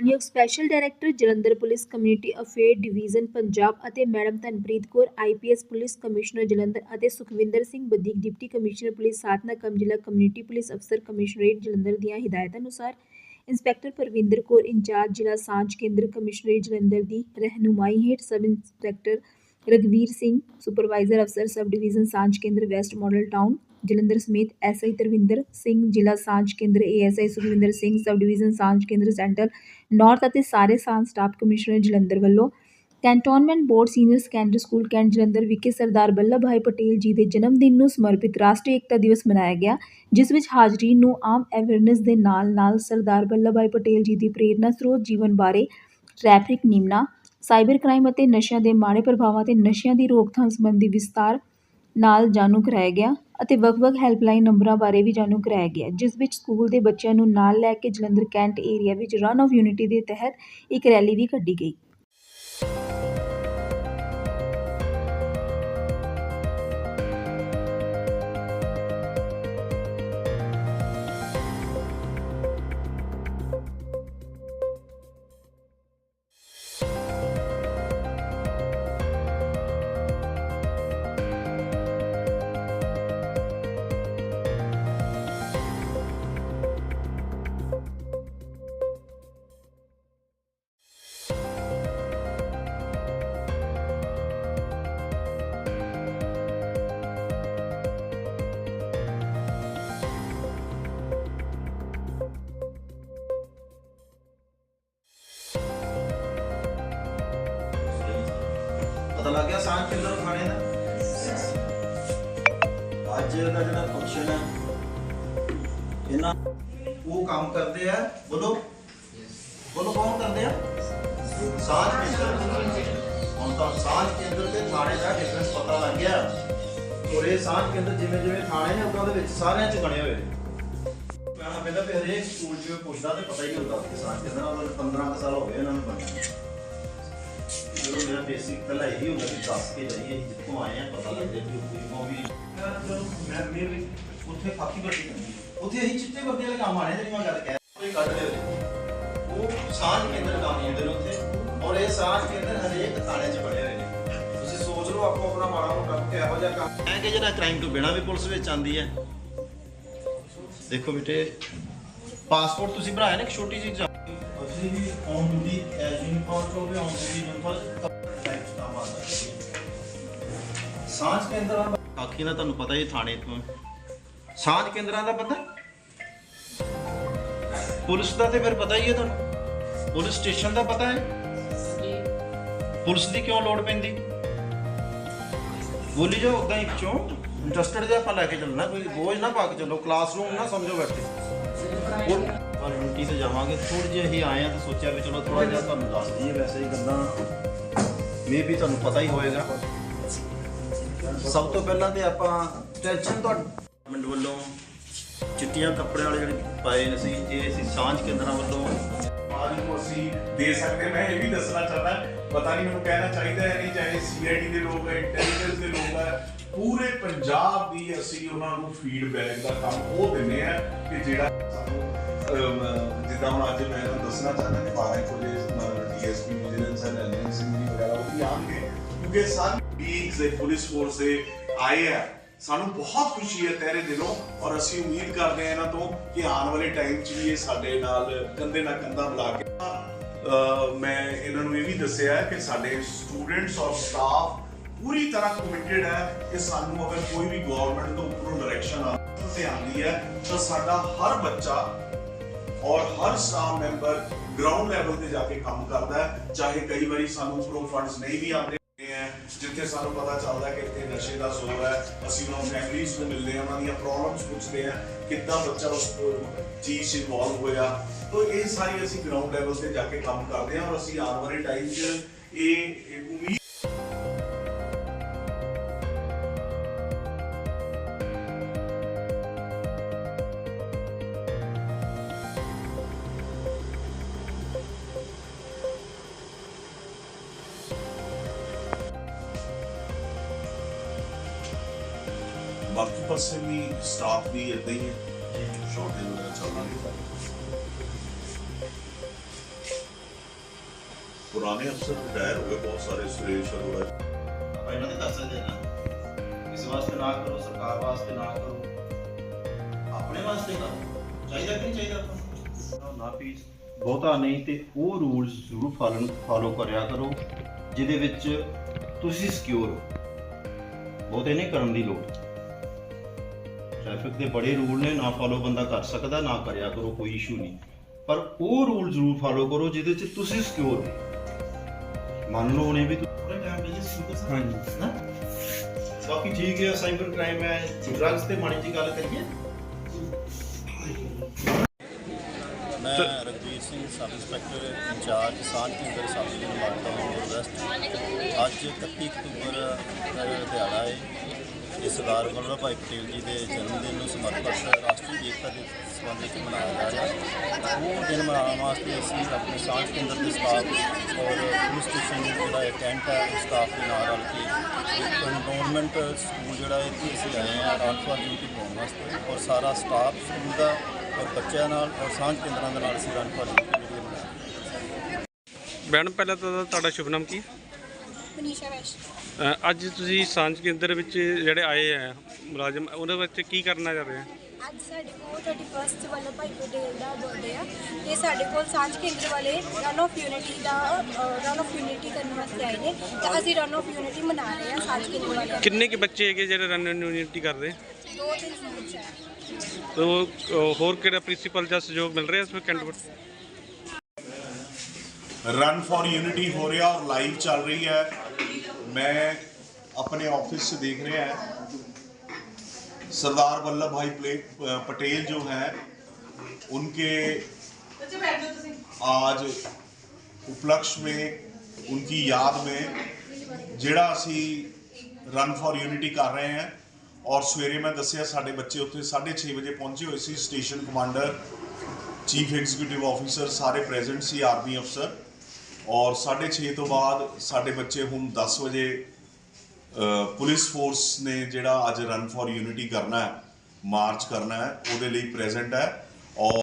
ਮਾਨਯੋਗ special director Jalandhar police community affair division Punjab ਅਤੇ madam Dhanpreet Kaur IPS police commissioner Jalandhar ਅਤੇ Sukhwinder Singh ਬਦੀਕ deputy commissioner police ਸਾਧਨਾ cum ਜ਼ਿਲ੍ਹਾ community police ਅਫਸਰ commissionerate Jalandhar ਦੀਆਂ ਹਦਾਇਤਾਂ ਅਨੁਸਾਰ ਇੰਸਪੈਕਟਰ ਪਰਵਿੰਦਰ ਕੌਰ ਇੰਚਾਰਜ ਜ਼ਿਲ੍ਹਾ ਸਾਂਝ ਕੇਂਦਰ ਕਮਿਸ਼ਨਰੇਟ ਜਲੰਧਰ ਦੀ ਰਹਿਨੁਮਾਈ ਹੇਠ sub inspector Ragveer Singh supervisor ਅਫਸਰ ਸਬ ਡਿਵੀਜ਼ਨ ਸਾਂਝ ਕੇਂਦਰ ਵੈਸਟ ਮਾਡਲ ਟਾਊਨ ਜਲੰਧਰ ਸਮੇਤ ਐਸਆਈ ਤਰਵਿੰਦਰ ਸਿੰਘ, ਜ਼ਿਲ੍ਹਾ ਸਾਂਝ ਕੇਂਦਰ ASI Sukhwinder Singh, sub division ਸਾਂਝ ਕੇਂਦਰ, ਸੈਂਟਰ ਨਾਰਥ ਅਤੇ ਸਾਰੇ ਸਾਂਝ ਸਟਾਫ ਕਮਿਸ਼ਨਰ ਜਲੰਧਰ ਵੱਲੋਂ cantonment board senior secondary school cantt Jalandhar ਵਿਖੇ ਸਰਦਾਰ ਵੱਲਭ ਭਾਈ ਪਟੇਲ ਜੀ ਦੇ ਜਨਮ ਦਿਨ ਨੂੰ ਸਮਰਪਿਤ ਰਾਸ਼ਟਰੀ ਏਕਤਾ ਦਿਵਸ ਮਨਾਇਆ ਗਿਆ, ਜਿਸ ਵਿੱਚ ਹਾਜ਼ਰੀ ਨੂੰ ਆਮ ਅਵੇਅਰਨੈਸ ਦੇ ਨਾਲ-ਨਾਲ ਸਰਦਾਰ ਵੱਲਭ ਭਾਈ ਪਟੇਲ ਜੀ ਦੀ ਪ੍ਰੇਰਨਾ ਸਰੋਤ ਜੀਵਨ ਬਾਰੇ ਟ੍ਰੈਫਿਕ ਨਿਯਮਾਂ ਸਾਈਬਰ ਕ੍ਰਾਈਮ ਅਤੇ ਨਸ਼ਿਆਂ ਦੇ ਮਾੜੇ ਪ੍ਰਭਾਵਾਂ ਤੇ ਨਸ਼ਿਆਂ ਦੀ ਰੋਕਥਾਮ ਸੰਬੰਧੀ ਵਿਸਤਾਰ ਨਾਲ ਜਾਣੂ ਕਰਾਇਆ ਗਿਆ। ਅਤੇ ਵੱਖ-ਵੱਖ ਹੈਲਪਲਾਈਨ ਨੰਬਰਾਂ ਬਾਰੇ ਵੀ ਜਾਣੂ ਕਰਾਇਆ ਗਿਆ। ਜਿਸ ਵਿੱਚ ਸਕੂਲ ਦੇ ਬੱਚਿਆਂ ਨੂੰ ਨਾਲ ਲੈ ਕੇ ਜਲੰਧਰ ਕੈਂਟ ਏਰੀਆ ਵਿੱਚ ਰਨ ਆਫ ਯੂਨਿਟੀ ਦੇ ਤਹਿਤ ਇੱਕ ਰੈਲੀ ਵੀ ਕੱਢੀ ਗਈ। ਪਤਾ ਲੱਗ ਗਿਆ ਸਾਂਝ ਕੇਂਦਰ ਖਾਣੇ ਦਾ? ਅੱਜ ਦਾ ਜਿਹੜਾ ਫੰਕਸ਼ਨ ਹੈ, ਇਹਨਾਂ ਉਹ ਕੰਮ ਕਰਦੇ ਆ, ਬੋਲੋ। ਬੋਲੋ, ਕੌਣ ਕਰਦੇ ਆ? ਸਾਂਝ ਕੇਂਦਰ। ਹੁਣ ਤਾਂ ਸਾਂਝ ਕੇਂਦਰ ਤੇ ਥਾਣੇ ਦਾ ਡਿਫਰੈਂਸ ਪਤਾ ਲੱਗ ਗਿਆ। ਔਰ ਇਹ ਸਾਂਝ ਕੇਂਦਰ ਜਿਵੇਂ ਜਿਵੇਂ ਥਾਣੇ ਨੇ ਉਹਨਾਂ ਦੇ ਵਿੱਚ ਸਾਰਿਆਂ ਚ ਬਣੇ ਹੋਏ ਨੇ। ਕਹਿਣਾ ਪੈਂਦਾ ਵੀ ਹਰੇਕ ਸਕੂਲ ਚ ਪੁੱਛਦਾ ਤੇ ਪਤਾ ਹੀ ਹੁੰਦਾ ਕਿ ਸਾਂਝ ਕੇਂਦਰ ਉਹਨਾਂ ਨੂੰ 15 ਸਾਲ ਹੋ ਗਏ ਉਹਨਾਂ ਨੂੰ ਬਣੇ ਬੇਸਿਕ ਪਹਿਲਾਂ ਇਹੀ ਹੁੰਦਾ ਕਿ ਦੱਸ ਕੇ ਜਾਈਏ ਜਿੱਥੋਂ ਆਏ ਆ ਪਤਾ ਲੱਗ ਕਿ ਉੱਥੇ ਕੋ ਵੀ ਮੈਂ ਮੇਰੇ ਉੱਥੇ ਕਾਫੀ ਵੱਡੀ ਕੰਦੀ ਉੱਥੇ ਅਸੀਂ ਚਿੱਟੇ ਵਰਦੇ ਵਾਲੇ ਕੰਮ ਆਣੇ ਜਿਹੜੀ ਮੈਂ ਗੱਲ ਕਹਿ ਕੋਈ ਕੱਢ ਲਿਓ ਉਹ ਸਾਂਝ ਕੇਂਦਰ ਕੰਮ ਹੁੰਦੇ ਨੇ ਉੱਥੇ। ਔਰ ਇਹ ਸਾਂਝ ਕੇਂਦਰ ਹਰੇਕ ਥਾਣੇ 'ਚ ਬਣੇ ਹੋਏ ਨੇ। ਤੁਸੀਂ ਸੋਚ ਲਓ ਆਪੋ ਆਪਣਾ ਮਾੜਾ ਮੋਟਾ ਕਿ ਇਹੋ ਜਿਹਾ ਕੰਮ। ਹੈ ਕਿ ਜਿਹੜਾ ਕ੍ਰਾਈਮ ਤੋਂ ਬਿਨਾਂ ਵੀ ਪੁਲਿਸ ਵਿੱਚ ਆਂਦੀ ਹੈ। ਦੇਖੋ ਬੇਟੇ ਪਾਸਪੋਰਟ ਤੁਸੀਂ ਬਣਾਇਆ ਨਾ ਇੱਕ ਛੋਟੀ ਜਿਹੀ ਅਸੀਂ ਵੀ ਔਨ ਡਿਊਟੀ ਐਜ਼ ਯੂਨੀਫਾਰਮ ਤੋਂ ਵੀ ਔਨ ਡਿਊਟੀ ਯੂਨੀਫਾਰਮ ਸਾਂਝ ਕੇਂਦਰਾਂ ਦਾ ਆਖੀ ਨਾ ਤੁਹਾਨੂੰ ਪਤਾ ਹੀ ਥਾਣੇ ਤੋਂ। ਸਾਂਝ ਕੇਂਦਰਾਂ ਦਾ ਪਤਾ? ਪੁਲਿਸ ਦਾ ਤੇ ਫਿਰ ਪਤਾ ਹੀ ਹੈ ਤੁਹਾਨੂੰ। ਪੁਲਿਸ ਸਟੇਸ਼ਨ ਦਾ ਪਤਾ ਹੈ? ਪੁਲਿਸ ਦੀ ਕਿਉਂ ਲੋੜ ਪੈਂਦੀ? ਬੋਲੀ ਜਾਓ ਉਦਾਂ ਹੀ ਵਿੱਚੋਂ ਇੰਟਰਸਟਡ ਜਿਹਾ ਆਪਾਂ ਲੈ ਕੇ ਚੱਲਣਾ ਕੋਈ ਬੋਝ ਨਾ ਪਾ ਕੇ ਚੱਲੋ ਕਲਾਸਰੂਮ ਨਾ ਸਮਝੋ ਬੈਠੇ। ਉਹ ਪਰ ਡਿਊਟੀ ਤੇ ਜਾਵਾਂਗੇ? ਥੋੜੀ ਜਿਹੀ ਅਸੀਂ ਆਏ ਆ ਤਾਂ ਸੋਚਿਆ ਵੀ ਚਲੋ ਥੋੜਾ ਜਿਹਾ ਤੁਹਾਨੂੰ ਦੱਸ ਦਈਏ ਵੈਸੇ ਹੀ ਗੱਲਾਂ। ਮੇ ਵੀ ਤੁਹਾਨੂੰ ਪਤਾ ਹੀ ਹੋਏਗਾ। ਸਭ ਤੋਂ ਪਹਿਲਾਂ ਤੇ ਆਪਾਂ ਟੈਨਸ਼ਨ ਤੁਹਾਡੇ ਵੱਲੋਂ ਚਿੱਟੀਆਂ ਕੱਪੜੇ ਵਾਲੇ ਜਿਹੜੇ ਪਾਏ ਨੇ ਸੀ ਇਹ ਅਸੀਂ ਸਾਂਝ ਕੇਂਦਰਾਂ ਵੱਲੋਂ ਸਮਾਜ ਨੂੰ ਅਸੀਂ ਦੇ ਸਕਦੇ ਮੈਂ ਇਹ ਵੀ ਦੱਸਣਾ ਚਾਹੁੰਦਾ, ਪਤਾ ਨਹੀਂ ਮੈਨੂੰ ਕਹਿਣਾ ਚਾਹੀਦਾ ਹੈ ਨਹੀਂ, ਚਾਹੇ ਸੀਆਈਡੀ ਦੇ ਲੋਕ ਹੈ ਇੰਟੈਲੀਜੈਂਸ ਦੇ ਲੋਕ ਹੈ, ਪੂਰੇ ਪੰਜਾਬ ਦੀ ਅਸੀਂ ਉਹਨਾਂ ਨੂੰ ਫੀਡਬੈਕ ਦਾ ਕੰਮ ਉਹ ਦਿੰਦੇ ਆ ਕਿ ਜਿਹੜਾ ਸਾਨੂੰ ਜਿੱਦਾਂ ਹੁਣ ਅੱਜ ਮੈਂ ਤੁਹਾਨੂੰ ਦੱਸਣਾ ਚਾਹੁੰਦਾ ਕਿ 12 ਵਜੇ ਡੀਐਸਪੀ ਵਿਜੀਲੈਂਸ ਐਂਡ ਐਲਐਨ ਵਗੈਰਾ, ਉਹ ਵੀ ਆਉਣਗੇ, ਕਿਉਂਕਿ ਸਾਰੇ ਵੀਕਸ ਦੇ ਪੁਲਿਸ ਫੋਰਸ ਦੇ ਆਏ ਆ। ਸਾਨੂੰ ਬਹੁਤ ਖੁਸ਼ੀ ਹੈ ਤੇਰੇ ਦਿਲੋਂ ਔਰ ਅਸੀਂ ਉਮੀਦ ਕਰਦੇ ਹਾਂ ਇਹਨਾਂ ਤੋਂ ਕਿ ਆਉਣ ਵਾਲੇ ਟਾਈਮ 'ਚ ਵੀ ਇਹ ਸਾਡੇ ਨਾਲ ਕੰਧੇ ਨਾਲ ਕੰਧਾ ਮਿਲਾ ਕੇ। ਮੈਂ ਇਹਨਾਂ ਨੂੰ ਇਹ ਵੀ ਦੱਸਿਆ ਕਿ ਸਾਡੇ ਸਟੂਡੈਂਟਸ ਔਰ ਸਟਾਫ ਪੂਰੀ ਤਰ੍ਹਾਂ ਕਮਿਟਡ ਹੈ ਕਿ ਸਾਨੂੰ ਅਗਰ ਕੋਈ ਵੀ ਗਵਰਨਮੈਂਟ ਤੋਂ ਉੱਪਰੋਂ ਡਾਇਰੈਕਸ਼ਨ ਆਉਂਦੀ ਆਉਂਦੀ ਹੈ, ਤਾਂ ਸਾਡਾ ਹਰ ਬੱਚਾ ਔਰ ਹਰ ਸਟਾਫ ਮੈਂਬਰ ਗਰਾਊਂਡ ਲੈਵਲ ਤੇ ਜਾ ਕੇ ਕੰਮ ਕਰਦਾ ਹੈ। ਚਾਹੇ ਕਈ ਵਾਰੀ ਸਾਨੂੰ ਉੱਪਰੋਂ ਫੰਡਸ ਨਹੀਂ ਵੀ ਆਉਂਦੇ ਜਿੱਥੇ ਸਾਨੂੰ ਪਤਾ ਚੱਲਦਾ ਕਿ ਇੱਥੇ ਨਸ਼ੇ ਦਾ ਜ਼ੋਰ ਹੈ, ਅਸੀਂ ਉਹਨਾਂ ਫੈਮਲੀਜ਼ ਨੂੰ ਮਿਲਦੇ ਹਾਂ, ਉਹਨਾਂ ਦੀਆਂ ਪ੍ਰੋਬਲਮਸ ਪੁੱਛਦੇ ਹਾਂ, ਕਿੱਦਾਂ ਬੱਚਾ ਉਸ ਚੀਜ਼ 'ਚ ਇਨਵੋਲਵ ਹੋਇਆ। ਤਾਂ ਇਹ ਸਾਰੀ ਅਸੀਂ ਗਰਾਊਂਡ ਲੈਵਲ ਤੇ ਜਾ ਕੇ ਕੰਮ ਕਰਦੇ ਹਾਂ ਔਰ ਅਸੀਂ ਆਉਣ ਵਾਲੇ ਟਾਈਮ 'ਚ ਇਹ ਉਮੀਦ ਬਾਕੀ ਪਾਸੇ ਵੀ ਸਟਾਫ ਵੀ ਇਦਾਂ ਹੀ ਹੈ। ਸ਼ਾਰਟੇਜ ਵਗੈਰਾ ਚੱਲ ਰਹੀ ਹੈ ਪੁਰਾਣੇ ਅਫਸਰ ਰਿਟਾਇਰ ਹੋ ਗਏ ਬਹੁਤ ਸਾਰੇ ਸੁਰੇਸ਼ ਅਰੋੜਾ ਆਪਾਂ ਇਹਨਾਂ ਦੇ ਕਰ ਸਕਦੇ ਹਾਂ ਨਾ ਇਸ ਵਾਸਤੇ ਨਾ ਕਰੋ ਸਰਕਾਰ ਵਾਸਤੇ ਨਾ ਕਰੋ। ਆਪਣੇ ਵਾਸਤੇ ਕਰੋ ਚਾਹੀਦਾ ਕਿ ਨਹੀਂ ਚਾਹੀਦਾ ਆਪਾਂ? ਨੂੰ ਪੀਸ ਬਹੁਤਾ ਨਹੀਂ ਤੇ ਉਹ ਰੂਲਸ ਜ਼ਰੂਰ ਫਾਲੋ ਫਾਲੋ ਕਰਿਆ ਕਰੋ ਜਿਹਦੇ ਵਿੱਚ ਤੁਸੀਂ ਸਿਕਿਉਰ ਹੋ। ਬਹੁਤੇ ਨਹੀਂ ਕਰਨ ਦੀ ਲੋੜ। ਟ੍ਰੈਫਿਕ ਦੇ ਬੜੇ ਰੂਲ ਨੇ ਨਾ ਫਾਲੋ ਬੰਦਾ ਕਰ ਸਕਦਾ ਨਾ ਕਰਿਆ ਕਰੋ ਕੋਈ ਇਸ਼ੂ ਨਹੀਂ। ਪਰ ਉਹ ਰੂਲ ਜ਼ਰੂਰ ਫਾਲੋ ਕਰੋ ਜਿਹਦੇ ਚ ਤੁਸੀਂ ਸਿਕਿਉਰ ਹੋ। ਮੰਨ ਲਓ ਉਹਨੇ ਵੀ ਥੋੜਾ ਟਾਈਮ ਦੇ ਜੀ ਹਾਂਜੀ। ਨਾ ਬਾਕੀ ਠੀਕ ਹੈ ਸਾਈਬਰ ਕ੍ਰਾਈਮ ਹੈ ਡਰੱਗਸ ਤੇ ਮਾੜੀ ਜੀ ਗੱਲ ਕਰੀਏ। ਮੈਂ Ragveer Singh sub inspector incharge ਸਾਂਝ ਕੇਂਦਰ ਸਬ ਡਿਵੀਜ਼ਨ ਮਾਲਟਾ ਵੈਸਟ ਅੱਜ 31 ਅਕਤੂਬਰ ਦਾ ਦਿਹਾੜਾ ਹੈ। ਇਹ ਸਰਦਾਰ ਵੱਲਭ ਭਾਈ ਪਟੇਲ ਜੀ ਦੇ ਜਨਮ ਦਿਨ ਨੂੰ ਸਮਰਪਿਤ ਰਾਸ਼ਟਰੀ ਏਕਤਾ ਦਿਵਸ ਸੰਬੰਧ ਮਨਾਇਆ ਜਾ ਰਿਹਾ ਹੈ। ਉਹ ਦਿਨ ਮਨਾਉਣ ਵਾਸਤੇ ਅਸੀਂ ਆਪਣੇ ਸਾਂਝ ਕੇਂਦਰ ਦੇ ਸਟਾਫ ਔਰ ਪੁਲਿਸ ਸਟੇਸ਼ਨ ਜਿਹੜਾ ਇਹ ਕੈਂਟ ਹੈ ਉਸ ਸਟਾਫ ਦੇ ਨਾਲ ਰਲ ਕੇ ਇੱਕ ਐਨਵਾਇਰਨਮੈਂਟ ਸਕੂਲ ਜਿਹੜਾ ਹੈ ਇੱਥੇ ਅਸੀਂ ਆਏ ਹਾਂ ਰਾਤ ਵਾਰ ਡਿਊਟੀ ਪਾਉਣ ਵਾਸਤੇ ਔਰ ਸਾਰਾ ਸਟਾਫ ਸਕੂਲ ਦਾ ਔਰ ਬੱਚਿਆਂ ਨਾਲ ਔਰ ਸਾਂਝ ਕੇਂਦਰਾਂ ਦੇ ਨਾਲ ਅਸੀਂ ਰਾਤ ਵਾਰ ਡਿਊਟੀ ਜਿਹੜੀ ਮਨਾਇਆ ਮੈਡਮ ਪਹਿਲਾਂ ਤਾਂ ਤੁਹਾਡਾ ਸ਼ੁਭ ਨਾਮ ਕੀ? ਮਨੀਸ਼ਾ ਵੈਸ਼ ਅੱਜ ਤੁਸੀਂ ਸਾਂਝ ਕੇਂਦਰ ਵਿੱਚ ਜਿਹੜੇ ਆਏ ਆ ਮੁਲਾਜ਼ਮ ਉਹਨਾਂ ਵਿੱਚ ਕੀ ਕਰਨਾ ਚਾਹ ਰਹੇ ਆ? ਅੱਜ ਸਾਡੇ ਕੋਲ 31st ਵੱਲੋਂ ਭਾਈ ਪਟੇਲ ਦਾ ਬਰਥਡੇ ਆ ਤੇ ਸਾਡੇ ਕੋਲ ਸਾਂਝ ਕੇਂਦਰ ਵਾਲੇ ਰਨ ਆਫ ਯੂਨਿਟੀ ਦਾ ਰਨ ਆਫ ਯੂਨਿਟੀ ਕਰਨ ਵਾਸਤੇ ਆਏ ਨੇ ਤਾਂ ਅਸੀਂ ਰਨ ਆਫ ਯੂਨਿਟੀ ਮਨਾ ਰਹੇ ਆ ਸਾਂਝ ਕੇਂਦਰ ਵਾਲੇ ਕਿੰਨੇ ਕਿ ਬੱਚੇ ਹੈਗੇ ਜਿਹੜੇ ਰਨ ਆਫ ਯੂਨਿਟੀ ਕਰਦੇ? ਦੋ ਤਿੰਨ ਬੱਚੇ ਆ। ਤੋ ਹੋਰ ਕਿਹੜਾ ਪ੍ਰਿੰਸੀਪਲ ਦਾ ਸਹਿਯੋਗ ਮਿਲ ਰਿਹਾ ਇਸ ਵਿੱਚ ਕੈਂਡੀਡੇਟ? ਰਨ ਫॉर ਯੂਨਿਟੀ ਹੋ ਰਿਹਾ ਔਰ ਲਾਈਵ ਚੱਲ ਰਹੀ ਹੈ। ਮੈਂ ਆਪਣੇ ਆਫਿਸ 'ਚ ਦੇਖ ਰਿਹਾ हैं सरदार वल्लभ भाई प्ले पटेल जो हैं उनके आज उपलक्ष में उनकी याद ਜਿਹੜਾ ਅਸੀਂ ਰਨ ਫॉर ਯੂਨਿਟੀ ਕਰ ਰਹੇ ਹਾਂ ਔਰ ਸਵੇਰੇ ਮੈਂ ਦੱਸਿਆ ਸਾਡੇ ਬੱਚੇ ਉੱਥੇ 6:30 ਵਜੇ ਪਹੁੰਚੇ ਹੋਏ ਸੀ station commander chief executive officer ਸਾਰੇ ਪ੍ਰੈਜ਼ੈਂਟ ਸੀ ਆਰਮੀ ਅਫਸਰ ਔਰ 6:30 ਤੋਂ ਬਾਅਦ ਸਾਡੇ ਬੱਚੇ ਹੁਣ 10 ਵਜੇ ਪੁਲਿਸ ਫੋਰਸ ਨੇ ਜਿਹੜਾ ਅੱਜ ਰਨ ਫॉर ਯੂਨਿਟੀ ਕਰਨਾ ਹੈ ਮਾਰਚ ਕਰਨਾ ਹੈ, ਉਹਦੇ ਲਈ ਪ੍ਰੈਜ਼ੈਂਟ ਹੈ ਔਰ